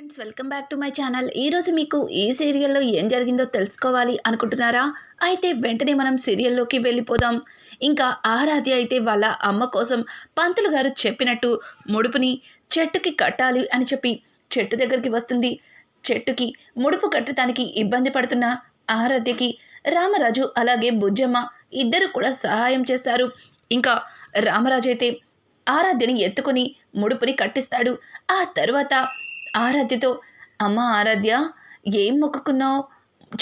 Friends welcome back to my channel ఈరోజు మీకు ఈ సీరియల్లో ఏం జరిగిందో తెలుసుకోవాలి అనుకుంటున్నారా? అయితే వెంటనే మనం సీరియల్లోకి వెళ్ళిపోదాం. ఇంకా ఆరాధ్య అయితే వాళ్ళ అమ్మ కోసం పంతులు గారు చెప్పినట్టు ముడుపుని చెట్టుకి కట్టాలి అని చెప్పి చెట్టు దగ్గరికి వస్తుంది. చెట్టుకి ముడుపు కట్టడానికి ఇబ్బంది పడుతున్న ఆరాధ్యకి రామరాజు అలాగే బుజ్జమ్మ ఇద్దరు కూడా సహాయం చేస్తారు. ఇంకా రామరాజు అయితే ఆరాధ్యని ఎత్తుకుని ముడుపుని కట్టిస్తాడు. ఆ తర్వాత ఆరాధ్యతో అమ్మ ఆరాధ్య ఏం మొక్కుకున్నావు?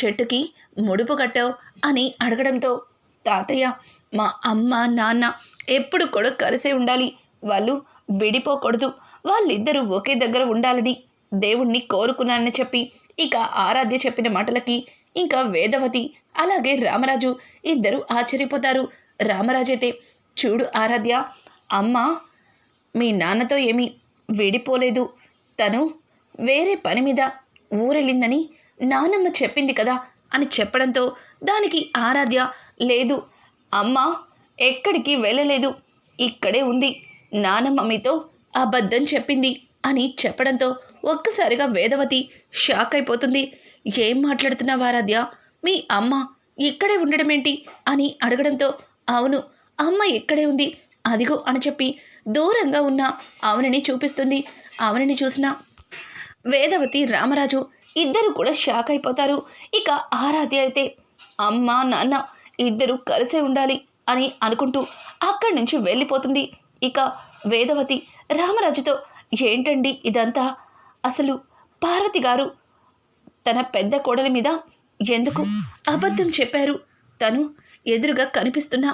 చెట్టుకి ముడుపు కట్టావు? అని అడగడంతో తాతయ్య మా అమ్మ నాన్న ఎప్పుడు కూడా కలిసే ఉండాలి. వాళ్ళు విడిపోకూడదు. వాళ్ళిద్దరూ ఒకే దగ్గర ఉండాలని దేవుణ్ణి కోరుకున్నానని చెప్పి ఇక ఆరాధ్య చెప్పిన మాటలకి ఇంకా వేదవతి అలాగే రామరాజు ఇద్దరు ఆశ్చర్యపోతారు. రామరాజు అయితే చూడు ఆరాధ్య అమ్మ మీ నాన్నతో ఏమీ విడిపోలేదు. తను వేరే పని మీద ఊరెళ్ళిందని నానమ్మ చెప్పింది కదా అని చెప్పడంతో దానికి ఆరాధ్య లేదు అమ్మ ఎక్కడికి వెళ్ళలేదు. ఇక్కడే ఉంది. నానమ్మ మీతో అబద్ధం చెప్పింది అని చెప్పడంతో ఒక్కసారిగా వేదవతి షాక్ అయిపోతుంది. ఏం మాట్లాడుతున్నావు ఆరాధ్య? మీ అమ్మ ఇక్కడే ఉండడం ఏంటి అని అడగడంతో అవును అమ్మ ఇక్కడే ఉంది. అదిగో అని చెప్పి దూరంగా ఉన్న అవనిని చూపిస్తుంది. అవనిని చూసిన వేదవతి రామరాజు ఇద్దరు కూడా షాక్ అయిపోతారు. ఇక ఆరాధ్య అయితే అమ్మ నాన్న ఇద్దరు కలిసే ఉండాలి అని అనుకుంటూ అక్కడి నుంచి వెళ్ళిపోతుంది. ఇక వేదవతి రామరాజుతో ఏంటండి ఇదంతా? అసలు పార్వతి గారు తన పెద్ద కోడలి మీద ఎందుకు అబద్ధం చెప్పారు? తను ఎదురుగా కనిపిస్తున్నా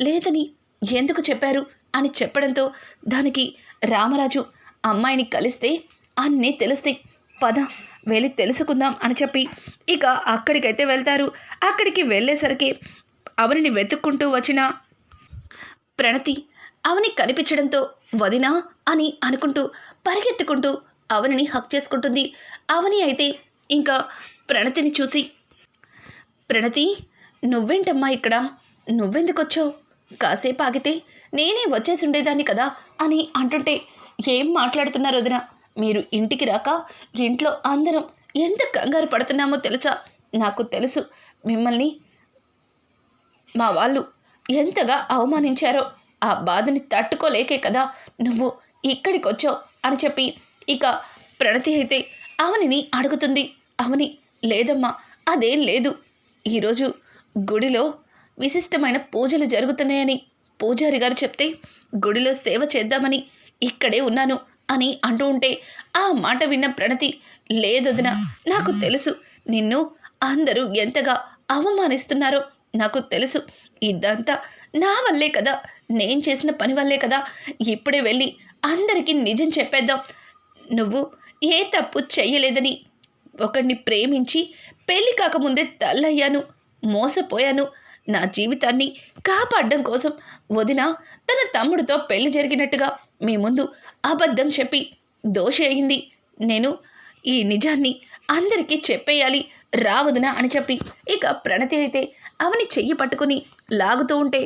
లేదని ఎందుకు చెప్పారు? అని చెప్పడంతో దానికి రామరాజు అమ్మాయిని కలిస్తే అన్నీ తెలుస్తాయి. పద వెళ్ళి తెలుసుకుందాం అని చెప్పి ఇక అక్కడికైతే వెళ్తారు. అక్కడికి వెళ్ళేసరికి అవనిని వెతుక్కుంటూ వచ్చిన ప్రణతి అవని కనిపించడంతో వదినా అని అనుకుంటూ పరిగెత్తుకుంటూ అవనిని హక్ చేసుకుంటుంది. అవని అయితే ఇంకా ప్రణతిని చూసి ప్రణతి నువ్వేంటమ్మా ఇక్కడ? నువ్వెందుకు వచ్చావు కాసేపు ఆగితే నేనే వచ్చేసి ఉండేదాన్ని కదా అని అంటుంటే ఏం మాట్లాడుతున్నారు వదిన? మీరు ఇంటికి రాక ఇంట్లో అందరం ఎంత కంగారు పడుతున్నామో తెలుసా? నాకు తెలుసు. మిమ్మల్ని మా వాళ్ళు ఎంతగా అవమానించారో. ఆ బాధని తట్టుకోలేకే కదా నువ్వు ఇక్కడికి వచ్చావు అని చెప్పి ఇక ప్రణతి అయితే అవనిని అడుగుతుంది. అవని లేదమ్మా అదేం లేదు. ఈరోజు గుడిలో విశిష్టమైన పూజలు జరుగుతున్నాయని పూజారి గారు చెప్తే గుడిలో సేవ చేద్దామని ఇక్కడే ఉన్నాను. అని అంటూ ఉంటే ఆ మాట విన్న ప్రణతి లేదొదిన నాకు తెలుసు నిన్ను అందరూ ఎంతగా అవమానిస్తున్నారో నాకు తెలుసు. ఇదంతా నా వల్లే కదా నేను చేసిన పని వల్లే కదా. ఇప్పుడే వెళ్ళి అందరికీ నిజం చెప్పేద్దాం. నువ్వు ఏ తప్పు చెయ్యలేదని ఒకడిని ప్రేమించి పెళ్ళి కాకముందే తల్లయ్యాను మోసపోయాను. నా జీవితాన్ని కాపాడడం కోసం వదిన తన తమ్ముడితో పెళ్ళి జరిగినట్టుగా మీ ముందు అబద్ధం చెప్పి దోష అయింది. నేను ఈ నిజాన్ని అందరికీ చెప్పేయాలి. రావదునా అని చెప్పి ఇక ప్రణతి అయితే అవని చెయ్యి పట్టుకుని లాగుతూ ఉంటే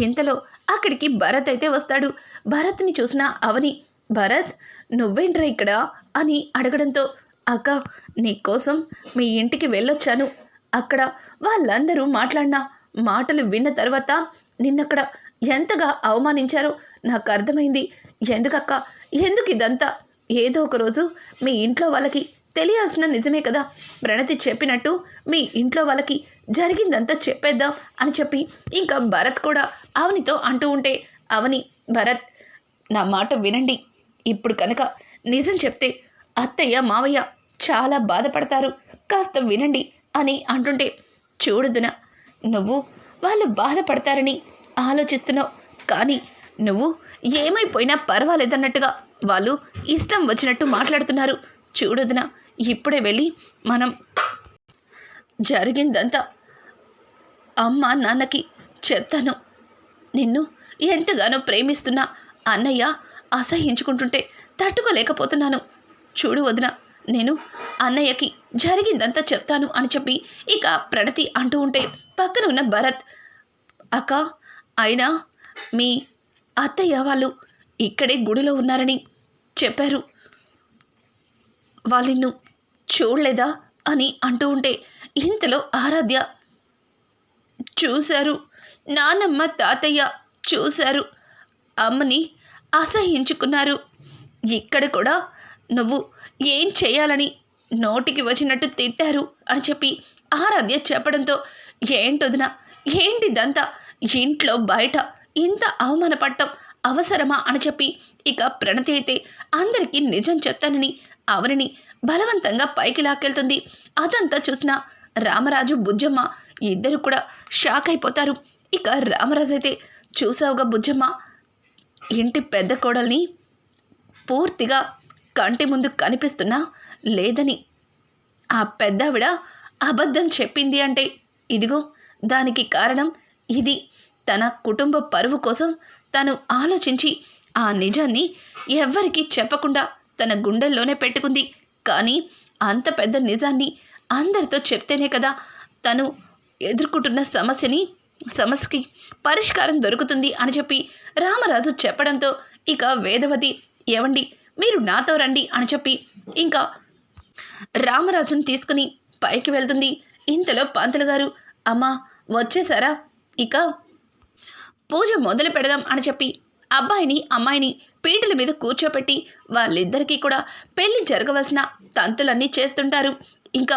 ఇంతలో అక్కడికి భరత్ అయితే వస్తాడు. భరత్ని చూసిన అవని భరత్ నువ్వేంట్రా ఇక్కడ? అని అడగడంతో అక్క నీకోసం మీ ఇంటికి వెళ్ళొచ్చాను. అక్కడ వాళ్ళందరూ మాట్లాడిన మాటలు విన్న తర్వాత నిన్నక్కడ ఎంతగా అవమానించారో నాకు అర్థమైంది. ఎందుకక్క ఎందుకు ఇదంతా? ఏదో ఒక రోజు మీ ఇంట్లో వాళ్ళకి తెలియాల్సిన నిజమే కదా? ప్రణతి చెప్పినట్టు మీ ఇంట్లో వాళ్ళకి జరిగిందంతా చెప్పేద్దాం అని చెప్పి ఇంకా భరత్ కూడా అవనితో అంటూ ఉంటే అవని భరత్ నా మాట వినండి. ఇప్పుడు కనుక నిజం చెప్తే అత్తయ్య మావయ్య చాలా బాధపడతారు. కాస్త వినండి అని అంటుంటే చూడుదున నువ్వు వాళ్ళు బాధపడతారని ఆలోచిస్తున్నావు. కానీ నువ్వు ఏమైపోయినా పర్వాలేదన్నట్టుగా వాళ్ళు ఇష్టం వచ్చినట్టు మాట్లాడుతున్నారు. చూడదున ఇప్పుడే వెళ్ళి మనం జరిగిందంతా అమ్మ నాన్నకి చెప్తాను. నిన్ను ఎంతగానో ప్రేమిస్తున్నా అన్నయ్య అసహించుకుంటుంటే తట్టుకోలేకపోతున్నాను. చూడు వదిన నేను అన్నయ్యకి జరిగిందంతా చెప్తాను అని చెప్పి ఇక ప్రణతి అంటూ ఉంటే పక్కన ఉన్న భరత్ అక్క అయినా మీ అత్తయ్య వాళ్ళు ఇక్కడే గుడిలో ఉన్నారని చెప్పారు. వాళ్ళిన్ను చూడలేదా అని అంటూ ఉంటే ఇంతలో ఆరాధ్య చూశారు. నానమ్మ తాతయ్య చూశారు. అమ్మని అసహించుకున్నారు ఇక్కడ కూడా నువ్వు ఏం చేయాలని నోటికి వచ్చినట్టు తిట్టారు అని చెప్పి ఆరాధ్య చెప్పడంతో ఏంటొదిన? ఏంటిదంతా? ఇంట్లో బయట ఇంత అవమానపడటం అవసరమా అని చెప్పి ఇక ప్రణతి అయితే అందరికీ నిజం చెప్తానని అవరిని బలవంతంగా పైకి లాక్కెళ్తుంది. అదంతా చూసిన రామరాజు బుజ్జమ్మ ఇద్దరు కూడా షాక్ అయిపోతారు. ఇక రామరాజు అయితే చూసావుగా బుజ్జమ్మ ఇంటి పెద్ద కోడల్ని పూర్తిగా కంటి ముందు కనిపిస్తున్నా లేదని ఆ పెద్దావిడ అబద్ధం చెప్పింది అంటే ఇదిగో దానికి కారణం ఇది. తన కుటుంబ పరువు కోసం తను ఆలోచించి ఆ నిజాన్ని ఎవ్వరికీ చెప్పకుండా తన గుండెల్లోనే పెట్టుకుంది. కానీ అంత పెద్ద నిజాన్ని అందరితో చెప్తేనే కదా తను ఎదుర్కొంటున్న సమస్యని సమస్యకి పరిష్కారం దొరుకుతుంది అని చెప్పి రామరాజు చెప్పడంతో ఇక వేదవతి ఏవండి మీరు నాతో రండి అని చెప్పి ఇంకా రామరాజును తీసుకుని పైకి వెళ్తుంది. ఇంతలో పంతులు గారు అమ్మా వచ్చేసారా? ఇక పూజ మొదలు పెడదాం అని చెప్పి అబ్బాయిని అమ్మాయిని పీటల మీద కూర్చోపెట్టి వాళ్ళిద్దరికీ కూడా పెళ్ళి జరగవలసిన తంతులన్నీ చేస్తుంటారు. ఇంకా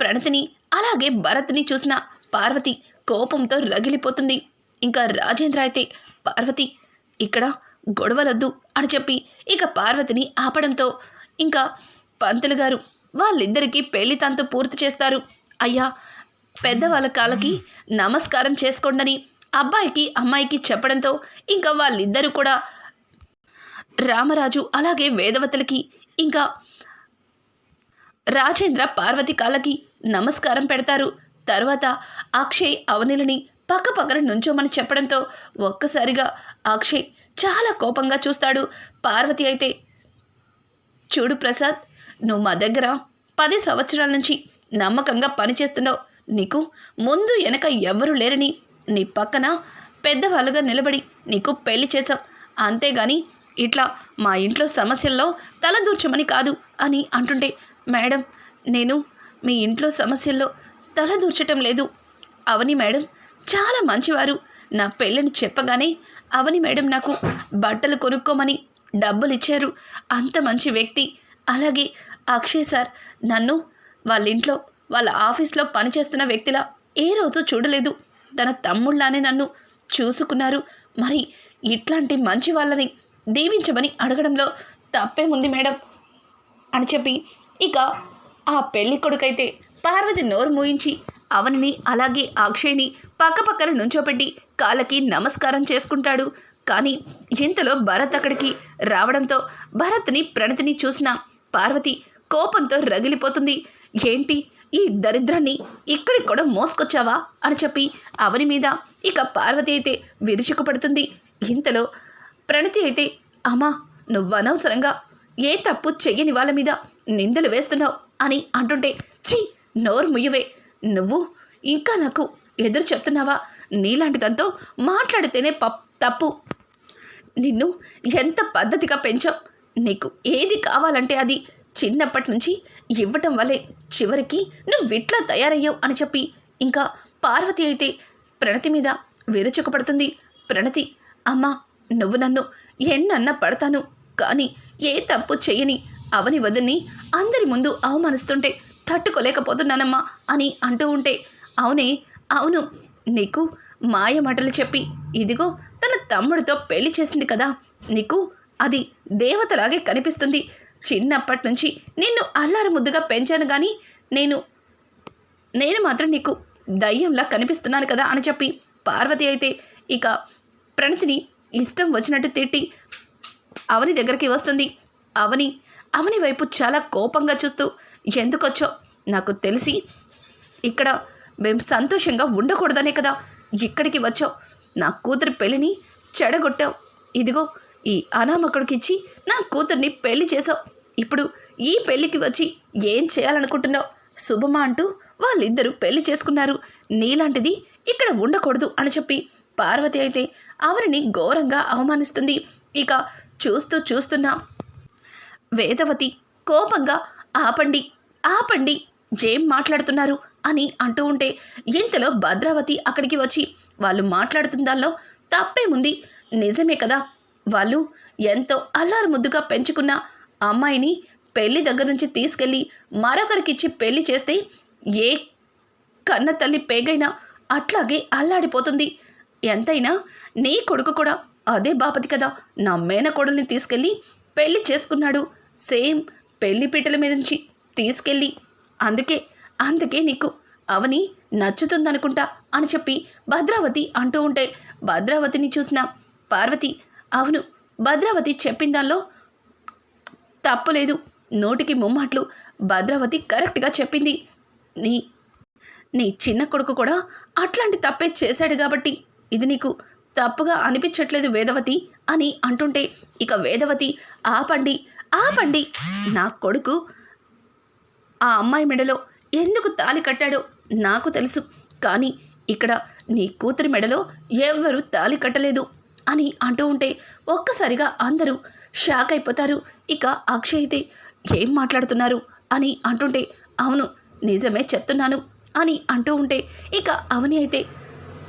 ప్రణతిని అలాగే భరత్ని చూసిన పార్వతి కోపంతో రగిలిపోతుంది. ఇంకా రాజేంద్ర అయితే పార్వతి ఇక్కడ గొడవలొద్దు అని చెప్పి ఇక పార్వతిని ఆపడంతో ఇంకా పంతులు గారు వాళ్ళిద్దరికీ పెళ్ళి తంతు పూర్తి చేస్తారు. అయ్యా పెద్దవాళ్ళ కాళ్ళకి నమస్కారం చేసుకోండని అబ్బాయికి అమ్మాయికి చెప్పడంతో ఇంకా వాళ్ళిద్దరూ కూడా రామరాజు అలాగే వేదవతులకి ఇంకా రాజేంద్ర పార్వతి కాళ్ళకి నమస్కారం పెడతారు. తర్వాత అక్షయ్ అవనిలని పక్క పక్కన నుంచోమని చెప్పడంతో ఒక్కసారిగా అక్షయ్ చాలా కోపంగా చూస్తాడు. పార్వతి అయితే చూడు ప్రసాద్ నువ్వు మా దగ్గర పది సంవత్సరాల నుంచి నమ్మకంగా పనిచేస్తున్నావు. నీకు ముందు వెనక ఎవ్వరూ లేరని నీ పక్కన పెద్దవాళ్ళుగా నిలబడి నీకు పెళ్ళి చేశాం. అంతేగాని ఇట్లా మా ఇంట్లో సమస్యల్లో తలదూర్చమని కాదు అని అంటుంటే మేడం నేను మీ ఇంట్లో సమస్యల్లో తలదూర్చటం లేదు. అవని మేడం చాలా మంచివారు. నా పెళ్ళని చెప్పగానే అవని మేడం నాకు బట్టలు కొనుక్కోమని డబ్బులు ఇచ్చారు అంత మంచి వ్యక్తి. అలాగే అక్షయ్ సార్ నన్ను వాళ్ళ ఇంట్లో వాళ్ళ ఆఫీస్లో పనిచేస్తున్న వ్యక్తిలా ఏ రోజు చూడలేదు. తన తమ్ముళ్ళానే నన్ను చూసుకున్నారు. మరి ఇట్లాంటి మంచి వాళ్ళని దీవించమని అడగడంలో తప్పేముంది మేడం అని చెప్పి ఇక ఆ పెళ్ళి కొడుకైతే పార్వతి నోరు మూయించి అవనిని అలాగే అక్షయ్ని పక్కపక్కన నుంచోపెట్టి కాళ్ళకి నమస్కారం చేసుకుంటాడు. కానీ ఇంతలో భరత్ అక్కడికి రావడంతో భరత్ని ప్రణతిని చూసిన పార్వతి కోపంతో రగిలిపోతుంది. ఏంటి? ఈ దరిద్రాన్ని ఇక్కడికి కూడా మోసుకొచ్చావా? అని చెప్పి అవని మీద ఇక పార్వతి అయితే విరుచుకుపడుతుంది. ఇంతలో ప్రణతి అయితే అమ్మా నువ్వు అనవసరంగా ఏ తప్పు చెయ్యని వాళ్ళ మీద నిందలు వేస్తున్నావు? అని అంటుంటే ఛీ నోరు ముయ్యవే. నువ్వు ఇంకా నాకు ఎదురు చెప్తున్నావా? నీలాంటిదంతో మాట్లాడితేనే పప్ తప్పు. నిన్ను ఎంత పద్ధతిగా పెంచాం? నీకు ఏది కావాలంటే అది చిన్నప్పటి నుంచి ఇవ్వటం వల్లే చివరికి నువ్విట్లా తయారయ్యావు అని చెప్పి ఇంకా పార్వతి అయితే ప్రణతి మీద విరుచుకుపడుతుంది. ప్రణతి అమ్మా నువ్వు నన్ను ఎన్నన్నా పడతాను కానీ ఏ తప్పు చేయని అవని వదిని అందరి ముందు అవమానిస్తుంటే తట్టుకోలేకపోతున్నానమ్మా అని అంటూ ఉంటే అవునే అవును నీకు మాయ మాటలు చెప్పి ఇదిగో తన తమ్ముడితో పెళ్ళి చేసింది కదా నీకు అది దేవతలాగే కనిపిస్తుంది చిన్నప్పటి నుంచి నిన్ను అల్లారు ముద్దుగా పెంచాను కానీ నేను నేను మాత్రం నీకు దయ్యంలా కనిపిస్తున్నాను కదా అని చెప్పి పార్వతి అయితే ఇక ప్రణతిని ఇష్టం వచ్చినట్టు తిట్టి అవని దగ్గరికి వస్తుంది. అవని అవని వైపు చాలా కోపంగా చూస్తూ ఎందుకొచ్చో? నాకు తెలిసి ఇక్కడ మేము సంతోషంగా ఉండకూడదనే కదా? ఇక్కడికి వచ్చావు. నా కూతురి పెళ్ళిని చెడగొట్టావు. ఇదిగో ఈ అనామకుడికిచ్చి నా కూతుర్ని పెళ్ళి చేసావు. ఇప్పుడు ఈ పెళ్ళికి వచ్చి ఏం చేయాలనుకుంటున్నావు? శుభమా అంటూ వాళ్ళిద్దరూ పెళ్ళి చేసుకున్నారు. నీలాంటిది ఇక్కడ ఉండకూడదు అని చెప్పి పార్వతి అయితే ఆవిడని ఘోరంగా అవమానిస్తుంది. ఇక చూస్తూ చూస్తున్నా వేదవతి కోపంగా ఆపండి ఆపండి ఏం మాట్లాడుతున్నారు? అని అంటూ ఉంటే ఇంతలో భద్రావతి అక్కడికి వచ్చి వాళ్ళు మాట్లాడుతున్న దానిలో తప్పేముంది నిజమే కదా? వాళ్ళు ఎంతో అల్లారు ముద్దుగా పెంచుకున్న అమ్మాయిని పెళ్ళి దగ్గర నుంచి తీసుకెళ్ళి మరొకరికిచ్చి పెళ్ళి చేస్తే ఏ కన్న తల్లి పేగైనా అట్లాగే అల్లాడిపోతుంది. ఎంతైనా నీ కొడుకు కూడా అదే బాపతి కదా. నా మేనకోడల్ని తీసుకెళ్ళి పెళ్ళి చేసుకున్నాడు. సేమ్ పెళ్ళి పీటల మీద నుంచి తీసుకెళ్ళి అందుకే అందుకే నీకు అవని నచ్చుతుందనుకుంటా అని చెప్పి భద్రావతి అంటూ ఉంటే భద్రావతిని చూసిన పార్వతి అవును భద్రావతి చెప్పిన దానిలో తప్పులేదు. నోటికి ముమ్మాట్లు భద్రావతి కరెక్ట్గా చెప్పింది. నీ నీ చిన్న కొడుకు కూడా అట్లాంటి తప్పే చేశాడు కాబట్టి ఇది నీకు తప్పుగా అనిపించట్లేదు వేదవతి అని అంటుంటే ఇక వేదవతి ఆపండి ఆపండి. నా కొడుకు ఆ అమ్మాయి మెడలో ఎందుకు తాలి కట్టాడో నాకు తెలుసు. కానీ ఇక్కడ నీ కూతురి మెడలో ఎవ్వరూ తాలి కట్టలేదు అని అంటూ ఉంటే ఒక్కసారిగా అందరూ షాక్ అయిపోతారు. ఇక అక్షయ్ అయితే ఏం మాట్లాడుతున్నారు? అని అంటుంటే అవును నిజమే చెప్తున్నాను అని అంటూ ఉంటే ఇక అవని అయితే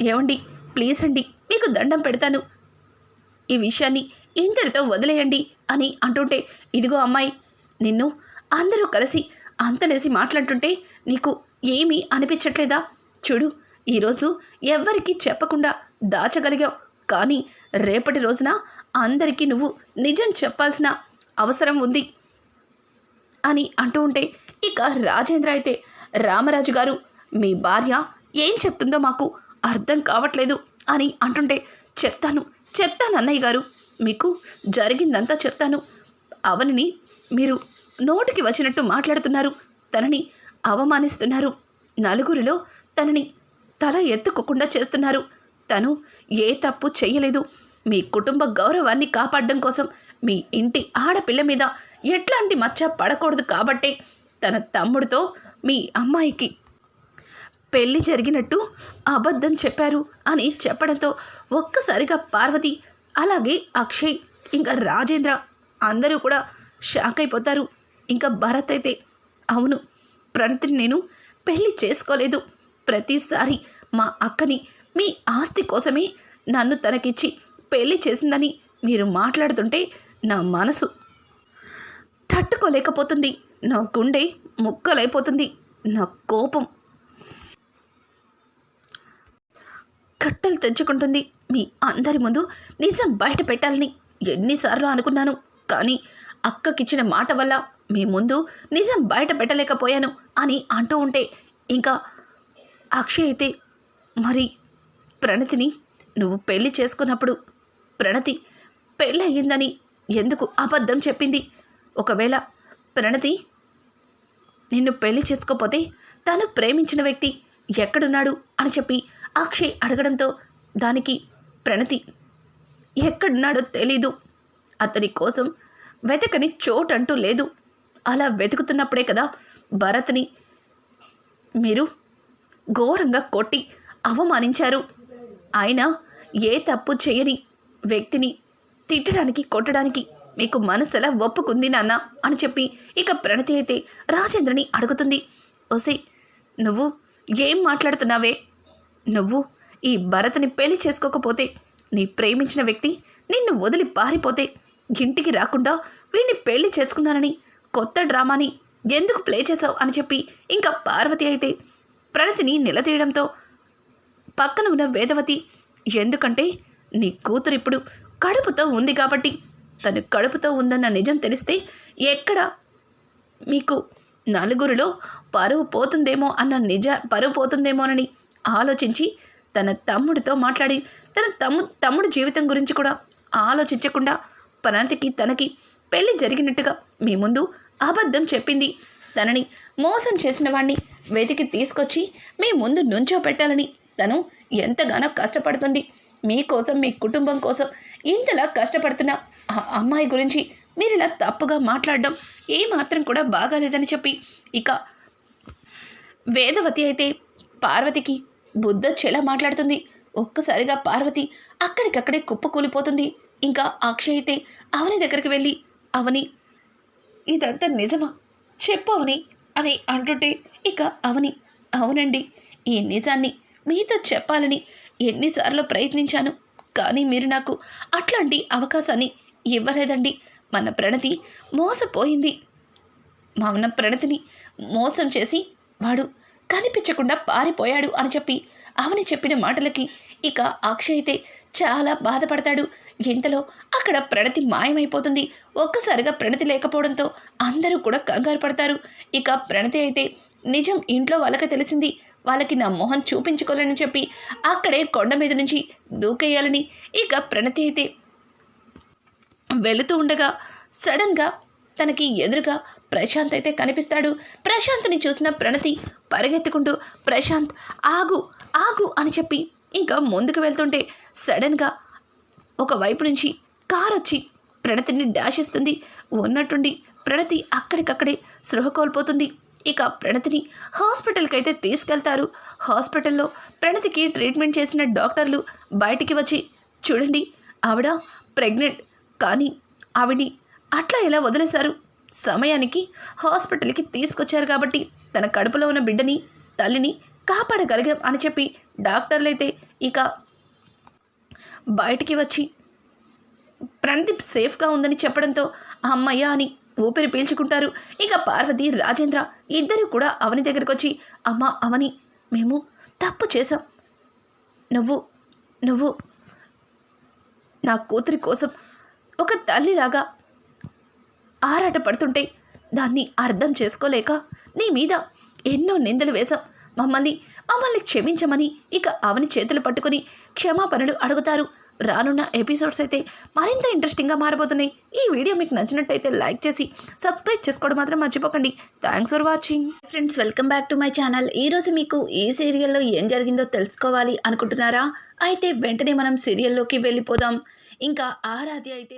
ఏమండి ప్లీజ్ అండి మీకు దండం పెడతాను. ఈ విషయాన్ని ఇంతటితో వదిలేయండి అని అంటుంటే ఇదిగో అమ్మాయి నిన్ను అందరూ కలిసి అంతలేసి మాట్లాడుతుంటే నీకు ఏమీ అనిపించట్లేదా? చూడు ఈరోజు ఎవ్వరికీ చెప్పకుండా దాచగలిగావు. కానీ రేపటి రోజున అందరికీ నువ్వు నిజం చెప్పాల్సిన అవసరం ఉంది అని అంటూ ఉంటే ఇక రాజేంద్ర అయితే రామరాజు గారు మీ భార్య ఏం చెప్తుందో మాకు అర్థం కావట్లేదు అని అంటుంటే చెప్తాను చెప్తాను అన్నయ్య గారు మీకు జరిగిందంతా చెప్తాను. అవనిని మీరు నోటికి వచ్చినట్టు మాట్లాడుతున్నారు తనని అవమానిస్తున్నారు. నలుగురిలో తనని తల ఎత్తుకోకుండా చేస్తున్నారు. తను ఏ తప్పు చేయలేదు. మీ కుటుంబ గౌరవాన్ని కాపాడడం కోసం మీ ఇంటి ఆడపిల్ల మీద ఎట్లాంటి మచ్చ పడకూడదు కాబట్టే తన తమ్ముడితో మీ అమ్మాయికి పెళ్ళి జరిగినట్టు అబద్ధం చెప్పారు అని చెప్పడంతో ఒక్కసారిగా పార్వతి అలాగే అక్షయ్ ఇంకా రాజేంద్ర అందరూ కూడా షాక్ అయిపోతారు. ఇంకా భరత్ అయితే అవును ప్రణతిని నేను పెళ్ళి చేసుకోలేదు. ప్రతిసారి మా అక్కని మీ ఆస్తి కోసమే నన్ను తనకిచ్చి పెళ్ళి చేసిందని మీరు మాట్లాడుతుంటే నా మనసు తట్టుకోలేకపోతుంది. నా గుండె ముక్కలైపోతుంది. నా కోపం కట్టలు తెచ్చుకుంటుంది మీ అందరి ముందు నిజం బయట పెట్టాలని ఎన్నిసార్లు అనుకున్నాను. కానీ అక్కకిచ్చిన మాట వల్ల మీ ముందు నిజం బయట పెట్టలేకపోయాను అని అంటూ ఉంటే ఇంకా అక్షయ్ అయితే మరి ప్రణతిని నువ్వు పెళ్ళి చేసుకున్నప్పుడు ప్రణతి పెళ్ళి అయ్యిందని ఎందుకు అబద్ధం చెప్పింది? ఒకవేళ ప్రణతి నిన్ను పెళ్ళి చేసుకోపోతే తాను ప్రేమించిన వ్యక్తి ఎక్కడున్నాడు అని చెప్పి అక్షయ్ అడగడంతో దానికి ప్రణతి ఎక్కడున్నాడో తెలీదు. అతని కోసం వెతకని చోటంటూ లేదు. అలా వెతుకుతున్నప్పుడే కదా భరత్ని మీరు ఘోరంగా కొట్టి అవమానించారు. ఆయన ఏ తప్పు చేయని వ్యక్తిని తిట్టడానికి కొట్టడానికి మీకు మనసులా ఒప్పుకుంది నాన్న అని చెప్పి ఇక ప్రణతి అయితే రాజేంద్రని అడుగుతుంది. ఒసే నువ్వు ఏం మాట్లాడుతున్నావే? నువ్వు ఈ భరత్ని పెళ్ళి చేసుకోకపోతే నీ ప్రేమించిన వ్యక్తి నిన్ను వదిలి పారిపోతే ఇంటికి రాకుండా వీడిని పెళ్ళి చేసుకున్నానని కొత్త డ్రామాని ఎందుకు ప్లే చేసావు అని చెప్పి ఇంకా పార్వతి అయితే ప్రణతిని నిలదీయడంతో పక్కన ఉన్న వేదవతి ఎందుకంటే నీ కూతురు ఇప్పుడు కడుపుతో ఉంది కాబట్టి తను కడుపుతో ఉందన్న నిజం తెలిస్తే ఎక్కడ మీకు నలుగురిలో పరువు పోతుందేమో అన్న నిజ పరువు పోతుందేమోనని ఆలోచించి తన తమ్ముడితో మాట్లాడి తన తమ్ము తమ్ముడు జీవితం గురించి కూడా ఆలోచించకుండా ప్రణతికి తనకి పెళ్ళి జరిగినట్టుగా మీ ముందు అబద్ధం చెప్పింది. తనని మోసం చేసిన వాణ్ణి వెతికి తీసుకొచ్చి మీ ముందు నుంచో పెట్టాలని తను ఎంతగానో కష్టపడుతుంది. మీకోసం మీ కుటుంబం కోసం ఇంతలా కష్టపడుతున్న ఆ అమ్మాయి గురించి మీరు ఇలా తప్పుగా మాట్లాడడం ఏమాత్రం కూడా బాగాలేదని చెప్పి ఇక వేదవతి అయితే పార్వతికి బుద్ధొచ్చేలా మాట్లాడుతుంది. ఒక్కసారిగా పార్వతి అక్కడికక్కడే కుప్పకూలిపోతుంది ఇంకా అక్షయ్ అయితే అవని దగ్గరికి వెళ్ళి అవని ఇదంతా నిజమా? చెప్పు అవని అని అంటుంటే ఇక అవని అవునండి ఈ నిజాన్ని మీతో చెప్పాలని ఎన్నిసార్లు ప్రయత్నించాను. కానీ మీరు నాకు అట్లాంటి అవకాశాన్ని ఇవ్వలేదండి. మన ప్రణతి మోసపోయింది. మన ప్రణతిని మోసం చేసి వాడు కనిపించకుండా పారిపోయాడు అని చెప్పి అవని చెప్పిన మాటలకి ఇక అక్షయ్ అయితే చాలా బాధపడతాడు. ఇంతలో అక్కడ ప్రణతి మాయమైపోతుంది. ఒక్కసారిగా ప్రణతి లేకపోవడంతో అందరూ కూడా కంగారు పడతారు. ఇక ప్రణతి అయితే నిజం ఇంట్లో వాళ్ళకి తెలిసింది. వాళ్ళకి నా మొహం చూపించుకోవాలని చెప్పి అక్కడే కొండ మీద నుంచి దూకేయాలని ఇక ప్రణతి అయితే వెళుతూ ఉండగా సడన్గా తనకి ఎదురుగా ప్రశాంత్ అయితే కనిపిస్తాడు. ప్రశాంత్ని చూసిన ప్రణతి పరిగెత్తుకుంటూ ప్రశాంత్ ఆగు ఆగు అని చెప్పి ఇంకా ముందుకు వెళ్తుంటే సడన్గా ఒక వైపు నుంచి కారు వచ్చి ప్రణతిని డాష్ ఇస్తుంది ఉన్నట్టుండి ప్రణతి అక్కడికక్కడే సృహ కోల్పోతుంది. ఇక ప్రణతిని హాస్పిటల్కి అయితే తీసుకెళ్తారు. హాస్పిటల్లో ప్రణతికి ట్రీట్మెంట్ చేసిన డాక్టర్లు బయటికి వచ్చి చూడండి ఆవిడ ప్రెగ్నెంట్. కానీ ఆవిడి అట్లా ఎలా వదిలేశారు? సమయానికి హాస్పిటల్కి తీసుకొచ్చారు కాబట్టి తన కడుపులో ఉన్న బిడ్డని తల్లిని కాపాడగలిగాం అని చెప్పి డాక్టర్లు అయితే ఇక బయటికి వచ్చి ప్రణదీప్ సేఫ్గా ఉందని చెప్పడంతో అమ్మయ్య అని ఊపిరి పీల్చుకుంటారు. ఇక పార్వతి రాజేంద్ర ఇద్దరు కూడా అవని దగ్గరికి వచ్చి అమ్మ అవని మేము తప్పు చేశాం. నువ్వు నువ్వు నా కూతురి కోసం ఒక తల్లిలాగా ఆరాట పడుతుంటే దాన్ని అర్థం చేసుకోలేక నీ మీద ఎన్నో నిందలు వేశాం. మమ్మల్ని మమ్మల్ని క్షమించమని ఇక అవని చేతులు పట్టుకుని క్షమాపణలు అడుగుతారు. రానున్న ఎపిసోడ్స్ అయితే మరింత ఇంట్రెస్టింగ్గా మారబోతున్నాయి. ఈ వీడియో మీకు నచ్చినట్టయితే లైక్ చేసి సబ్స్క్రైబ్ చేసుకోవడం మాత్రం మర్చిపోకండి. Thanks for watching friends welcome back to my channel ఈరోజు మీకు ఈ సీరియల్లో ఏం జరిగిందో తెలుసుకోవాలి అనుకుంటున్నారా? అయితే వెంటనే మనం సీరియల్లోకి వెళ్ళిపోదాం. ఇంకా ఆరాధ్య అయితే